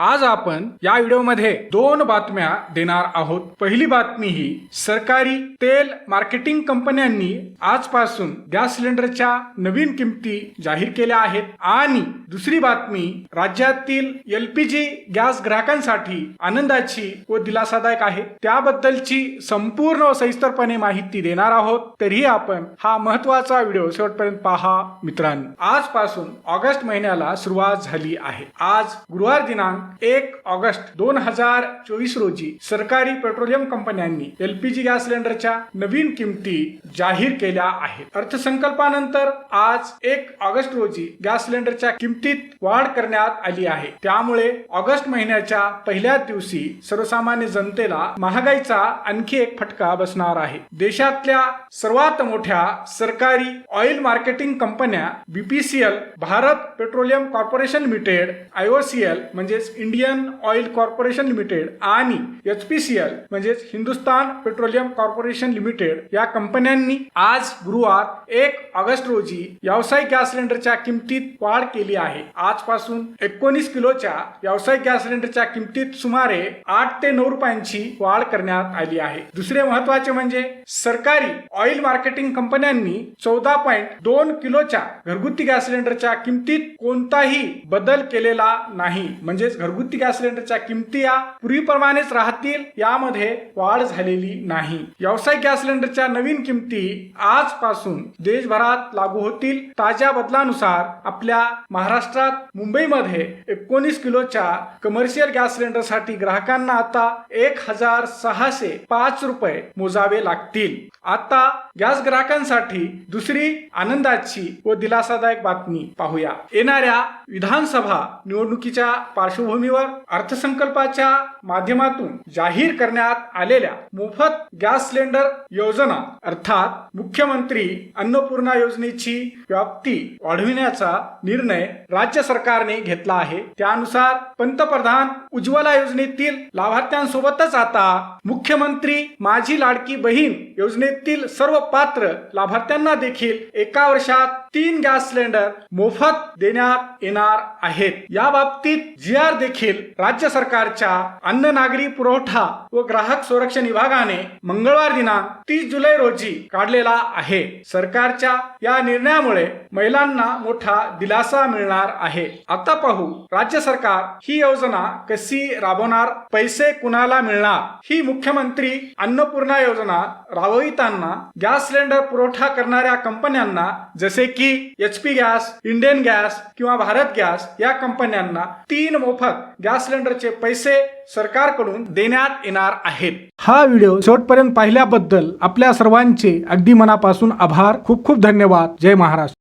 आज आपण या व्हिडिओमध्ये दोन बातम्या देणार आहोत. पहिली बातमी ही सरकारी तेल मार्केटिंग कंपन्यांनी आजपासून गॅस सिलेंडरच्या नवीन किमती जाहीर केल्या आहेत आणि दुसरी बातमी राज्यातील एल पी जी गॅस ग्राहकांसाठी आनंदाची व दिलासादायक आहे. त्याबद्दलची संपूर्ण सविस्तरपणे माहिती देणार आहोत. तरीही आपण हा महत्त्वाचा व्हिडिओ शेवटपर्यंत पहा मित्रांनो. आजपासून ऑगस्ट महिन्याला सुरुवात झाली आहे. आज गुरुवार दिनांक एक ऑगस्ट दोन हजार चोवीस रोजी सरकारी पेट्रोलियम कंपन्यांनी एलपीजी गॅस सिलेंडरच्या नवीन किमती जाहीर केल्या आहेत. अर्थसंकल्पानंतर आज एक ऑगस्ट रोजी गॅस सिलेंडरच्या किमतीत वाढ करण्यात आली आहे. त्यामुळे ऑगस्ट महिन्याच्या पहिल्याच दिवशी सर्वसामान्य जनतेला महागाईचा आणखी एक फटका बसणार आहे. देशातल्या सर्वात मोठ्या सरकारी ऑइल मार्केटिंग कंपन्या BPCL Bharat petroleum corporation limited IOCL म्हणजेच इंडियन ऑइल कॉर्पोरेशन लिमिटेड आणि एचपीसीएल म्हणजेच हिंदुस्तान पेट्रोलियम कॉर्पोरेशन लिमिटेड या कंपन्यांनी आज गुरुवार एक ऑगस्ट रोजी व्यावसायिक गॅस सिलेंडरच्या किमतीत वाढ केली आहे. आजपासून एकोणीस किलोच्या व्यावसायिक गॅस सिलेंडरच्या किमतीत सुमारे आठ ते नऊ रुपयांची वाढ करण्यात आली आहे. दुसरे महत्त्वाचे म्हणजे सरकारी ऑइल मार्केटिंग कंपन्यांनी चौदा पॉईंट दोन किलोच्या घरगुती गॅस सिलेंडरच्या किमतीत कोणताही बदल केलेला नाही. म्हणजेच घरगुती गॅस सिलेंडरच्या किमती या पूर्वीप्रमाणेच राहतील यामध्ये वाढ झालेली नाही. व्यावसायिक गॅस सिलेंडरच्या नवीन किमती आजपासून देशभरात लागू होतील. ताज्या बदलानुसार आपल्या महाराष्ट्रात मुंबईमध्ये एकोणीस किलोच्या कमर्शियल गॅस सिलेंडरसाठी ग्राहकांना आता एक हजार सहाशे पाच रुपये मोजावे लागतील. आता गॅस ग्राहकांसाठी दुसरी आनंदाची व दिलासादायक बातमी पाहूया. येणाऱ्या विधानसभा निवडणुकीच्या पार्श्वभूमीवर अर्थसंकल्पाच्या माध्यमातून जाहीर करण्यात आलेल्या मोफत गॅस सिलेंडर योजना अर्थात मुख्यमंत्री अन्नपूर्णा योजनेची व्याप्ती वाढविण्याचा निर्णय राज्य सरकारने घेतला आहे. त्यानुसार पंतप्रधान उज्ज्वला योजनेतील लाभार्थ्यांसोबतच आता मुख्यमंत्री माझी लाडकी बहीण योजनेतील सर्व पात्र लाभार्थ्यांना देखील एका वर्षात तीन गॅस सिलेंडर मोफत देण्यात येणार आहेत. या बाबतीत जी आर देखील राज्य सरकारच्या अन्न नागरी पुरवठा व ग्राहक संरक्षण विभागाने मंगळवार दिनांक तीस जुलै रोजी काढलेला आहे. सरकारच्या या निर्णयामुळे महिलांना मोठा दिलासा मिळणार आहे. आता पाहू राज्य सरकार ही योजना कशी राबवणार पैसे कुणाला मिळणार? ही मुख्यमंत्री अन्नपूर्णा योजना राबविताना गॅस सिलेंडर पुरवठा करणाऱ्या कंपन्यांना जसे की H P gas Indian gas किंवा भारत गॅस या कंपन्यांना तीन मोफत गॅस सिलेंडरचे पैसे सरकारकडून देण्यात येणार आहेत. हा व्हिडिओ शेवटपर्यंत पाहिल्याबद्दल आपल्या सर्वांचे अगदी मनापासून आभार. खूप खूप धन्यवाद. जय महाराष्ट्र.